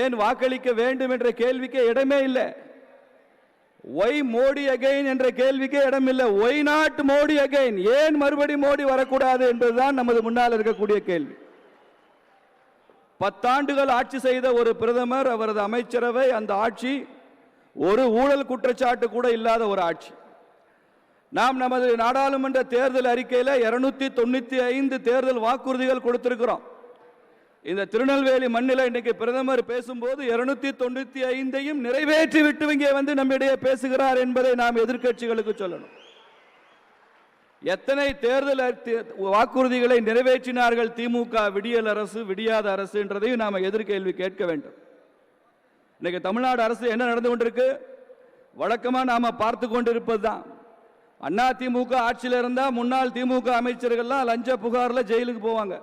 ஏன் வாக்களிக்க வேண்டும் என்ற கேள்விக்கு இடமே இல்லை. ஒய் மோடி அகைன் என்ற கேள்விக்கு இடமில்லை ஒய் நாட் மோடி அகைன் ஏன் மறுபடி மோடி வரக்கூடாது என்பதுதான் நமது முன்னால் இருக்கக்கூடிய கேள்வி. பத்தாண்டுகள் ஆட்சி செய்த ஒரு பிரதமர் அவரது அமைச்சரவை அந்த ஆட்சி ஒரு ஊழல் குற்றச்சாட்டு கூட இல்லாத ஒரு ஆட்சி. நாம் நமது நாடாளுமன்ற தேர்தல் அறிக்கையில் இருநூத்தி தொண்ணூத்தி ஐந்து தேர்தல் வாக்குறுதிகள் கொடுத்திருக்கிறோம். இந்த திருநெல்வேலி மண்ணில் இன்னைக்கு பிரதமர் பேசும்போது இருநூத்தி தொண்ணூத்தி ஐந்தையும் நிறைவேற்றி விட்டு இங்கே வந்து நம்மிடையே பேசுகிறார் என்பதை நாம் எதிர்க்கட்சிகளுக்கு சொல்லணும். எத்தனை தேர்தல் வாக்குறுதிகளை நிறைவேற்றினார்கள் திமுக விடியல் அரசு விடியாத அரசு என்றதையும் நாம் எதிர்கேள்வி கேட்க வேண்டும். இன்னைக்கு தமிழ்நாடு அரசு என்ன நடந்து கொண்டிருக்கு? வழக்கமாக நாம் பார்த்து கொண்டிருப்பது தான் அண்ணா திமுக ஆட்சியில் இருந்தால் முன்னாள் திமுக அமைச்சர்கள்லாம் லஞ்ச புகாரில் ஜெயிலுக்கு போவாங்க.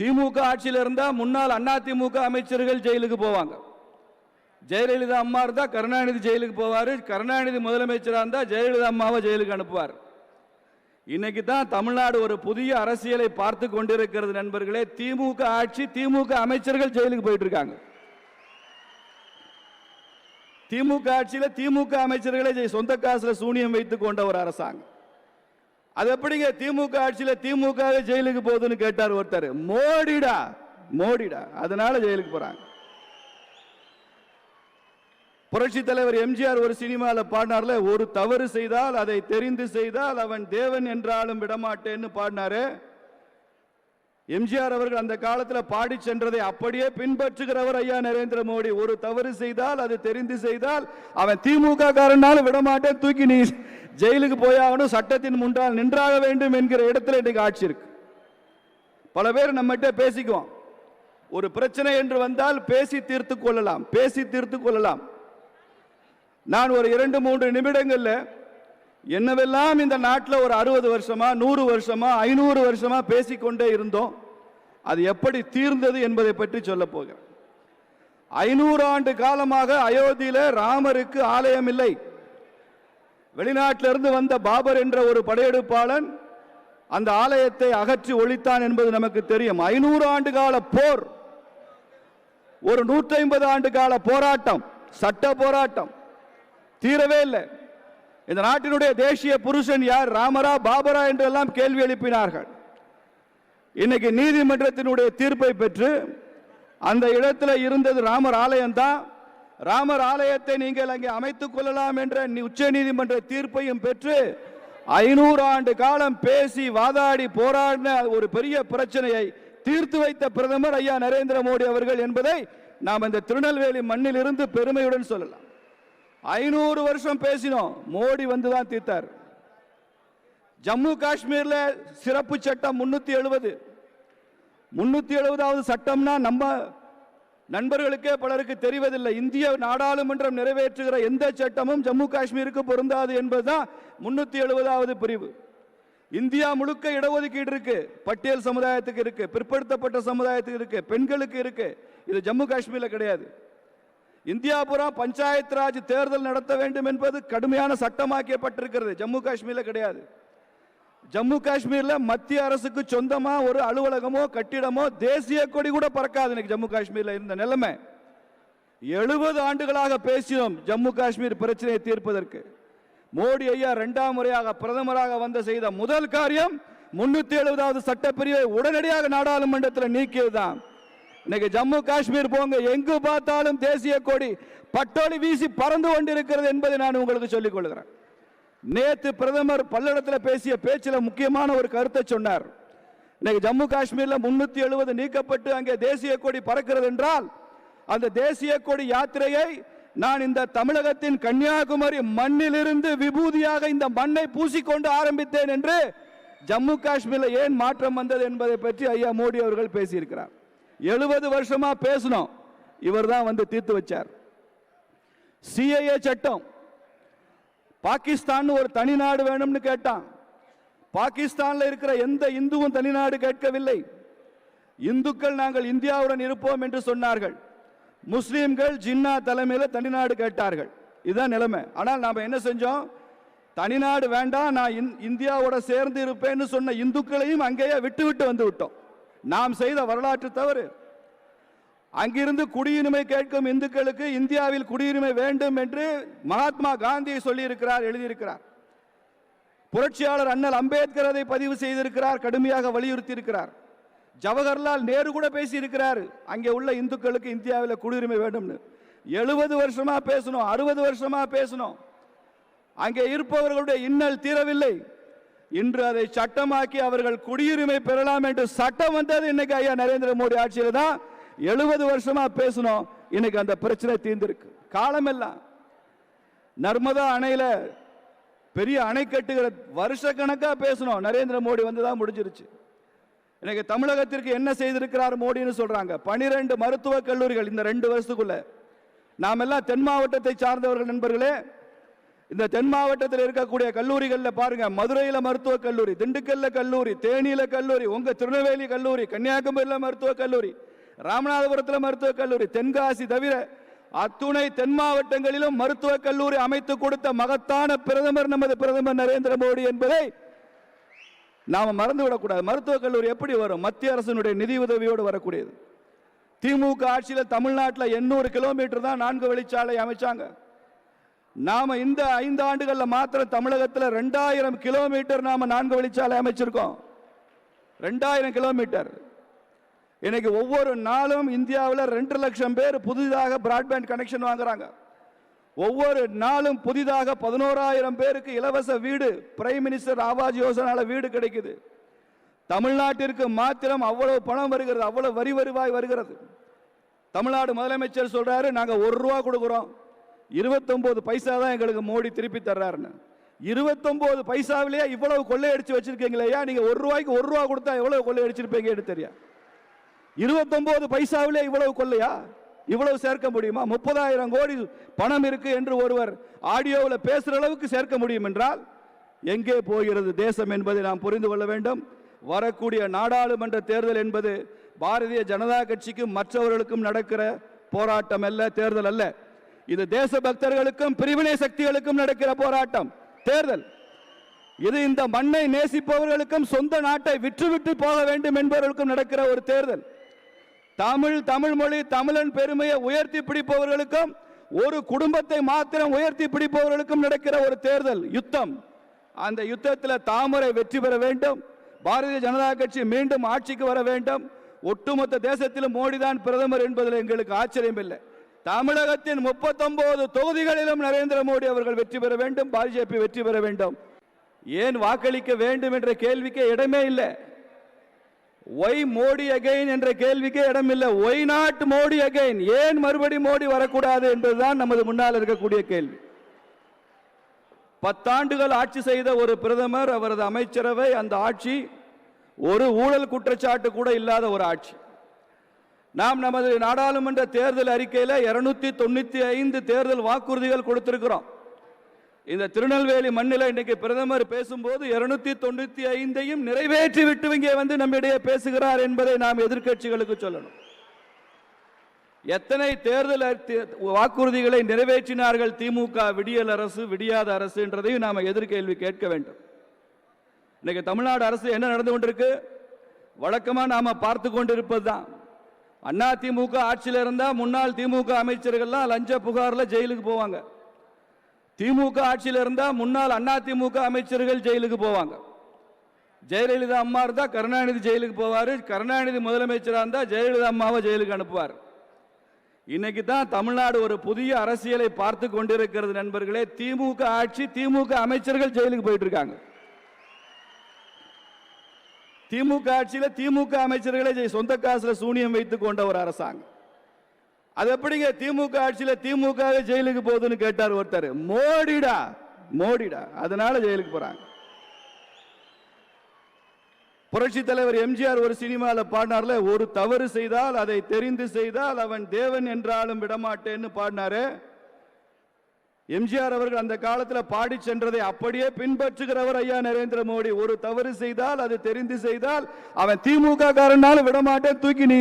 திமுக ஆட்சியில் இருந்தால் முன்னாள் அண்ணா திமுக அமைச்சர்கள் ஜெயிலுக்கு போவாங்க. ஜெயலலிதா அம்மா இருந்தால் கருணாநிதி ஜெயிலுக்கு போவார். கருணாநிதி முதலமைச்சராக இருந்தால் ஜெயலலிதா அம்மாவை ஜெயிலுக்கு அனுப்புவார். இன்னைக்கு தான் தமிழ்நாடு ஒரு புதிய அரசியலை பார்த்து கொண்டிருக்கிறது நண்பர்களே. திமுக ஆட்சி திமுக அமைச்சர்கள் ஜெயிலுக்கு போயிட்டு இருக்காங்க திமுக ஆட்சியில் திமுக அமைச்சர்களே ஜெய்- சொந்த காசுல சூனியம் வைத்துக் கொண்ட ஒரு அரசாங்கம். அது எப்படிங்க? திமுக ஆட்சியில் திமுக ஜெயிலுக்கு போகுதுன்னு கேட்டார் ஒருத்தர். மோடிடா மோடிடா. அதனால ஜெயிலுக்கு போறாங்க. புரட்சி தலைவர் எம்ஜிஆர் ஒரு சினிமாவில் பாடினார்ல ஒரு தவறு செய்தால் அதை தெரிந்து செய்தால் அவன் தேவன் என்றாலும் விடமாட்டேன்னு பாடினாரு. எம்ஜிஆர் அவர்கள் அந்த காலத்தில் பாடி சென்றதை அப்படியே பின்பற்றுகிறவர் ஐயா நரேந்திர மோடி. ஒரு தவறு செய்தால் அது தெரிந்து செய்தால் அவன் திமுக காரனாலும் விடமாட்டேன் தூக்கி நீ ஜெயிலுக்கு போயாகணும் சட்டத்தின் முன்னால் நின்றாக வேண்டும் என்கிற இடத்துல இன்னைக்கு ஆட்சி இருக்கு. பல பேர் நம்மகிட்ட பேசிக்குவோம். ஒரு பிரச்சனை என்று வந்தால் பேசி தீர்த்து கொள்ளலாம் பேசி தீர்த்து கொள்ளலாம். நான் ஒரு இரண்டு மூன்று நிமிடங்களில் என்னவெல்லாம் இந்த நாட்டில் ஒரு அறுபது வருஷமா நூறு வருஷமா ஐநூறு வருஷமா பேசிக்கொண்டே இருந்தோம் அது எப்படி தீர்ந்தது என்பதை பற்றி சொல்ல போகிறேன். ஐநூறு ஆண்டு காலமாக அயோத்தியில ராமருக்கு ஆலயம் இல்லை. வெளிநாட்டிலிருந்து வந்த பாபர் என்ற ஒரு படையெடுப்பாளன் அந்த ஆலயத்தை அகற்றி ஒழித்தான் என்பது நமக்கு தெரியும். ஐநூறு ஆண்டு கால போர் ஒரு நூற்றி ஐம்பது ஆண்டு கால போராட்டம் சட்ட போராட்டம் தீரவே இல்லை. இந்த நாட்டினுடைய தேசிய புருஷன் யார்? ராமரா பாபரா என்றெல்லாம் கேள்வி எழுப்பினார்கள். இன்னைக்கு நீதிமன்றத்தினுடைய தீர்ப்பை பெற்று அந்த இடத்துல இருந்தது ராமர் ஆலயம் தான் ராமர் ஆலயத்தை நீங்கள் அங்கே அமைத்துக் கொள்ளலாம் என்ற உச்ச நீதிமன்ற தீர்ப்பையும் பெற்று ஐநூறு ஆண்டு காலம் பேசி வாதாடி போராடின ஒரு பெரிய பிரச்சனையை தீர்த்து வைத்த பிரதமர் ஐயா நரேந்திர மோடி அவர்கள் என்பதை நாம் இந்த திருநெல்வேலி மண்ணில் இருந்து பெருமையுடன் சொல்லலாம். ஐநூறு வருஷம் பேசினோம். மோடி வந்து தான் தீர்த்தார். ஜம்மு காஷ்மீரில் சிறப்பு சட்டம் முன்னூத்தி எழுபது முன்னூத்தி எழுபதாவது சட்டம்னா நம்ம நண்பர்களுக்கே பலருக்கு தெரிவதில்லை. இந்திய நாடாளுமன்றம் நிறைவேற்றுகிற எந்த சட்டமும் ஜம்மு காஷ்மீருக்கு பொருந்தாது என்பதுதான் முன்னூத்தி எழுபதாவது பிரிவு. இந்தியா முழுக்க இடஒதுக்கீடு இருக்கு. பட்டியல் சமுதாயத்துக்கு இருக்கு. பிற்படுத்தப்பட்ட சமுதாயத்துக்கு இருக்கு. பெண்களுக்கு இருக்கு. இது ஜம்மு காஷ்மீரில் கிடையாது. இந்தியாபுரம் பஞ்சாயத் பஞ்சாயத்து ராஜ் தேர்தல் நடத்த வேண்டும் என்பது கடுமையான சட்டமாக்கப்பட்டிருக்கிறது ஜம்மு காஷ்மீரில் கிடையாது. ஜம்மு காஷ்மீரில் மத்திய அரசுக்கு சொந்தமா ஒரு அலுவலகமோ கட்டிடமோ தேசிய கொடி கூட பறக்காது இன்னைக்கு ஜம்மு காஷ்மீரில் இருந்த நிலைமை. எழுபது ஆண்டுகளாக பேசினோம் ஜம்மு காஷ்மீர் பிரச்சனையை தீர்ப்பதற்கு. மோடி ஐயா இரண்டாம் முறையாக பிரதமராக வந்த செய்த முதல் காரியம் முன்னூத்தி எழுபதாவது சட்டப்பிரிவை உடனடியாக நாடாளுமன்றத்தில் நீக்கியதுதான். இன்னைக்கு ஜம்மு காஷ்மீர் போங்க. எங்கு பார்த்தாலும் தேசிய கொடி பட்டோலி வீசி பறந்து கொண்டிருக்கிறது என்பதை நான் உங்களுக்கு சொல்லிக் கொள்கிறேன். நேற்று பிரதமர் பல்லடத்தில் பேசிய பேச்சில் முக்கியமான ஒரு கருத்தை சொன்னார். இன்னைக்கு ஜம்மு காஷ்மீரில் முன்னூத்தி எழுபது நீக்கப்பட்டு அங்கே தேசிய கொடி பறக்கிறது என்றால் அந்த தேசிய கொடி யாத்திரையை நான் இந்த தமிழகத்தின் கன்னியாகுமரி மண்ணிலிருந்து விபூதியாக இந்த மண்ணை பூசிக்கொண்டு ஆரம்பித்தேன் என்று ஜம்மு காஷ்மீரில் ஏன் மாற்றம் வந்தது என்பதை பற்றி ஐயா மோடி அவர்கள் பேசியிருக்கிறார். எழுபது வருஷமா பேசணும் இவர் தான் வந்து தீர்த்து வச்சார். சிஏஏ சட்டம். பாகிஸ்தான் ஒரு தனி நாடு வேணும்னு கேட்டான். பாகிஸ்தானில் இருக்கிற எந்த இந்துவும் தனி நாடு கேட்கவில்லை. இந்துக்கள் நாங்கள் இந்தியாவுடன் இருப்போம் என்று சொன்னார்கள். முஸ்லீம்கள் ஜின்னா தலைமையில் தனிநாடு கேட்டார்கள். இதுதான் நிலைமை. ஆனால் நாம் என்ன செஞ்சோம்? தனிநாடு வேண்டாம் நான் இந்- இந்தியாவோட சேர்ந்து இருப்பேன்னு சொன்ன இந்துக்களையும் அங்கேயே விட்டு விட்டு வந்து விட்டோம். நாம் செய்த வரலாற்று தவறு. அங்கிருந்து குடியுரிமை கேட்கும் இந்துக்களுக்கு இந்தியாவில் குடியுரிமை வேண்டும் என்று மகாத்மா காந்தி சொல்லியிருக்கிறார் எழுதியிருக்கிறார். புரட்சியாளர் அண்ணல் அம்பேத்கர் அதை பதிவு செய்திருக்கிறார் கடுமையாக வலியுறுத்தி இருக்கிறார் ஜவஹர்லால் நேரு கூட பேசியிருக்கிறார் அங்கே உள்ள இந்துக்களுக்கு இந்தியாவில் குடியுரிமை வேண்டும்னு. எழுபது வருஷமா பேசணும் அறுபது வருஷமா பேசணும். அங்கே இருப்பவர்களுடைய இன்னல் தீரவில்லை. இன்று அதை சட்டமாக்கி அவர்கள் குடியுரிமை பெறலாம் என்று சட்டம் வந்தது இன்னைக்கு ஐயா நரேந்திர மோடி ஆட்சியில் தான். எழுபது வருஷமா பேசணும் இன்னைக்கு அந்த பிரச்சனை தீர்ந்திருக்கு. காலமெல்லாம் நர்மதா அணையில பெரிய அணை கட்டுகிற வருஷ கணக்காக பேசணும் நரேந்திர மோடி வந்து தான் முடிஞ்சிருச்சு. இன்னைக்கு தமிழகத்திற்கு என்ன செய்திருக்கிறார் மோடின்னு சொல்றாங்க. பனிரெண்டு மருத்துவக் கல்லூரிகள் இந்த ரெண்டு வருஷத்துக்குள்ள. நாம் எல்லாம் தென் மாவட்டத்தை சார்ந்தவர்கள் நண்பர்களே இந்த தென் மாவட்டத்தில் இருக்கக்கூடிய கல்லூரிகளில் பாருங்க. மதுரையில் மருத்துவக் கல்லூரி திண்டுக்கல்ல கல்லூரி தேனியில கல்லூரி உங்க திருநெல்வேலி கல்லூரி கன்னியாகுமரியில் மருத்துவக் கல்லூரி ராமநாதபுரத்தில் மருத்துவக் கல்லூரி தென்காசி தவிர அத்துணை தென் மாவட்டங்களிலும் மருத்துவக் கல்லூரி அமைத்து கொடுத்த மகத்தான பிரதமர் நமது பிரதமர் நரேந்திர மோடி என்பதை நாம் மறந்து விடக்கூடாது. மருத்துவக் கல்லூரி எப்படி வரும்? மத்திய அரசினுடைய நிதி உதவியோடு வரக்கூடியது. திமுக ஆட்சியில் தமிழ்நாட்டில் எண்ணூறு கிலோமீட்டர் தான் நான்கு வழிச்சாலை அமைச்சாங்க. நாம இந்த ஐந்து ஆண்டுகள்ல மாத்திரம் தமிழகத்தில் ரெண்டாயிரம் கிலோமீட்டர் நாம நான்கு வழிச்சாலை அமைச்சிருக்கோம். ரெண்டாயிரம் கிலோமீட்டர். இன்னைக்கு ஒவ்வொரு நாளும் இந்தியாவில் ரெண்டு லட்சம் பேர் புதிதாக பிராட்பேண்ட் கனெக்ஷன் வாங்குறாங்க. ஒவ்வொரு நாளும் புதிதாக பதினோராயிரம் பேருக்கு இலவச வீடு பிரைம் மினிஸ்டர் ஆவாஸ் யோசனால வீடு கிடைக்குது. தமிழ்நாட்டிற்கு மாத்திரம் அவ்வளவு பணம் வருகிறது அவ்வளவு வரி வருவாய் வருகிறது. தமிழ்நாடு முதலமைச்சர் சொல்றாரு நாங்கள் ஒரு ரூபா கொடுக்குறோம். இருபத்தொம்போது பைசா தான் எங்களுக்கு மோடி திருப்பி தர்றாருன்னு. இருபத்தொம்போது பைசாவிலேயே இவ்வளவு கொள்ளையடிச்சு வச்சிருக்கீங்களேயா நீங்கள் ஒரு ரூபாய்க்கு ஒரு ரூபா கொடுத்தா எவ்வளவு கொள்ளையடிச்சிருப்பீங்கன்னு தெரியா? இருபத்தொம்போது பைசாவிலே இவ்வளவு கொள்ளையா? இவ்வளவு சேர்க்க முடியுமா? முப்பதாயிரம் கோடி பணம் இருக்கு என்று ஒருவர் ஆடியோவில் பேசுற அளவுக்கு சேர்க்க முடியும் என்றால் எங்கே போகிறது தேசம் என்பதை நாம் புரிந்து கொள்ள வேண்டும். வரக்கூடிய நாடாளுமன்ற தேர்தல் என்பது பாரதிய ஜனதா கட்சிக்கும் மற்றவர்களுக்கும் நடக்கிற போராட்டம் அல்ல தேர்தல் அல்ல. இது தேசபக்தர்களுக்கும் பிரிவினை சக்திகளுக்கும் நடக்கிற போராட்டம். தேர்தல். இது இந்த மண்ணை நேசிப்பவர்களுக்கும் சொந்த நாட்டை விற்றுவிட்டு போக வேண்டும் என்பவர்களுக்கும் நடக்கிற ஒரு தேர்தல். தமிழ் தமிழ் மொழி தமிழன் பெருமையை உயர்த்தி பிடிப்பவர்களுக்கும் ஒரு குடும்பத்தை மாத்திரம் உயர்த்தி பிடிப்பவர்களுக்கும் நடக்கிற ஒரு தேர்தல் யுத்தம். அந்த யுத்தத்தில் தாமரை வெற்றி பெற வேண்டும். பாரதிய ஜனதா கட்சி மீண்டும் ஆட்சிக்கு வர வேண்டும். ஒட்டுமொத்த தேசத்திலும் மோடிதான் பிரதமர் என்பதில் எங்களுக்கு ஆச்சரியம் இல்லை தமிழகத்தின் முப்பத்தொன்பது தொகுதிகளிலும் நரேந்திர மோடி அவர்கள் வெற்றி பெற வேண்டும் பாஜக வெற்றி பெற வேண்டும். ஏன் வாக்களிக்க வேண்டும் என்ற கேள்விக்கு இடமே இல்லை. ஒய் மோடி அகைன் என்ற கேள்விக்கே இடமில்லை ஒய் நாட் மோடி அகைன் ஏன் மறுபடி மோடி வரக்கூடாது என்பதுதான் நமது முன்னால் இருக்கக்கூடிய கேள்வி. பத்தாண்டுகள் ஆட்சி செய்த ஒரு பிரதமர் அவரது அமைச்சரவை அந்த ஆட்சி ஒரு ஊழல் குற்றச்சாட்டு கூட இல்லாத ஒரு ஆட்சி. நாம் நமது நாடாளுமன்ற தேர்தல் அறிக்கையில் இருநூத்தி தொண்ணூத்தி ஐந்து தேர்தல் வாக்குறுதிகள் கொடுத்திருக்கிறோம். இந்த திருநெல்வேலி மண்ணில் இன்னைக்கு பிரதமர் பேசும்போது இருநூத்தி தொண்ணூத்தி ஐந்தையும் நிறைவேற்றி விட்டு இங்கே வந்து நம்மிடையே பேசுகிறார் என்பதை நாம் எதிர்கட்சிகளுக்கு சொல்லணும். எத்தனை தேர்தல் வாக்குறுதிகளை நிறைவேற்றினார்கள் திமுக விடியல் அரசு விடியாத அரசு என்றதையும் நாம் எதிர்கேள்வி கேட்க வேண்டும். இன்னைக்கு தமிழ்நாடு அரசு என்ன நடந்து கொண்டிருக்கு? வழக்கமாக நாம் பார்த்து கொண்டிருப்பது தான் அண்ணா திமுக ஆட்சியில் இருந்தால் முன்னாள் திமுக அமைச்சர்கள்லாம் லஞ்ச புகாரில் ஜெயிலுக்கு போவாங்க. திமுக ஆட்சியில் இருந்தால் முன்னாள் அண்ணா திமுக அமைச்சர்கள் ஜெயிலுக்கு போவாங்க. ஜெயலலிதா அம்மா இருந்தால் கருணாநிதி ஜெயிலுக்கு போவார். கருணாநிதி முதலமைச்சராக இருந்தால் ஜெயலலிதா அம்மாவை ஜெயிலுக்கு அனுப்புவார். இன்னைக்கு தான் தமிழ்நாடு ஒரு புதிய அரசியலை பார்த்து கொண்டிருக்கிறது நண்பர்களே. திமுக ஆட்சி திமுக அமைச்சர்கள் ஜெயிலுக்கு போயிட்டு இருக்காங்க. திமுக ஆட்சியில் திமுக அமைச்சர்களே ஜெய் சொந்த காசுல சூனியம் வைத்துக் கொண்ட ஒரு அரசாங்கம். அது எப்படிங்க? திமுக ஆட்சியில் திமுக ஜெயிலுக்கு போகுதுன்னு கேட்டார் ஒருத்தர். மோடிடா மோடிடா அதனால ஜெயிலுக்கு போறாங்க. புரட்சி தலைவர் எம்ஜிஆர் ஒரு சினிமாவில் பாடினார்ல ஒரு தவறு செய்தால் அதை தெரிந்து செய்தால் அவன் தேவன் என்றாலும் விடமாட்டேன்னு பாடினாரு. எம்ஜிஆர் அவர்கள் அந்த காலத்தில் பாடி சென்றதை அப்படியே பின்பற்றுகிறவர் ஐயா நரேந்திர மோடி. ஒரு தவறு செய்தால் அது தெரிந்து செய்தால் அவன் திமுக காரனாலும் விடமாட்டேன் தூக்கி நீ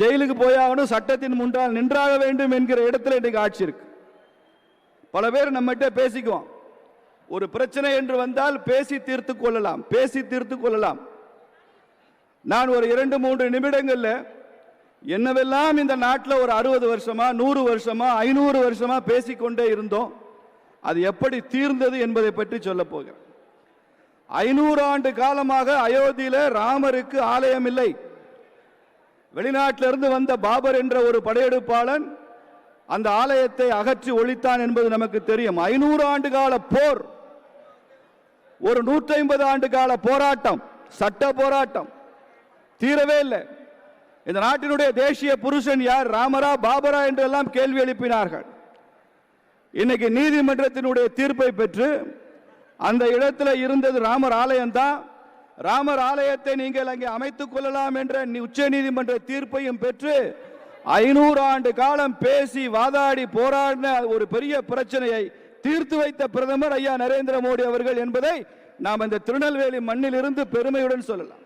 ஜெயிலுக்கு போயாகணும் சட்டத்தின் முன்னால் நின்றாக வேண்டும் என்கிற இடத்துல இன்னைக்கு ஆட்சி இருக்கு. பல பேர் நம்மகிட்ட பேசிக்குவோம். ஒரு பிரச்சனை என்று வந்தால் பேசி தீர்த்து கொள்ளலாம் பேசி தீர்த்து கொள்ளலாம். நான் ஒரு இரண்டு மூன்று நிமிடங்களில் என்னவெல்லாம் இந்த நாட்டில் ஒரு அறுபது வருஷமா நூறு வருஷமா ஐநூறு வருஷமா பேசிக்கொண்டே இருந்தோம் அது எப்படி தீர்ந்தது என்பதை பற்றி சொல்ல போகிறேன். ஐநூறு ஆண்டு காலமாக அயோத்தியில ராமருக்கு ஆலயம் இல்லை. வெளிநாட்டிலிருந்து வந்த பாபர் என்ற ஒரு படையெடுப்பாளன் அந்த ஆலயத்தை அகற்றி ஒழித்தான் என்பது நமக்கு தெரியும். ஐநூறு ஆண்டு கால போர் ஒரு நூற்றி ஐம்பது ஆண்டு கால போராட்டம் சட்ட போராட்டம் தீரவே இல்லை. இந்த நாட்டினுடைய தேசிய புருஷன் யார்? ராமரா பாபரா என்றெல்லாம் கேள்வி எழுப்பினார்கள். இன்னைக்கு நீதிமன்றத்தினுடைய தீர்ப்பை பெற்று அந்த இடத்துல இருந்தது ராமர் ஆலயம் தான். ராமர் ஆலயத்தை நீங்கள் அங்கே அமைத்துக் கொள்ளலாம் என்ற உச்ச நீதிமன்ற தீர்ப்பையும் பெற்று ஐநூறு ஆண்டு காலம் பேசி வாதாடி போராடின ஒரு பெரிய பிரச்சனையை தீர்த்து வைத்த பிரதமர் ஐயா நரேந்திர மோடி அவர்கள் என்பதை நாம் இந்த திருநெல்வேலி மண்ணிலிருந்து பெருமையுடன் சொல்லலாம்.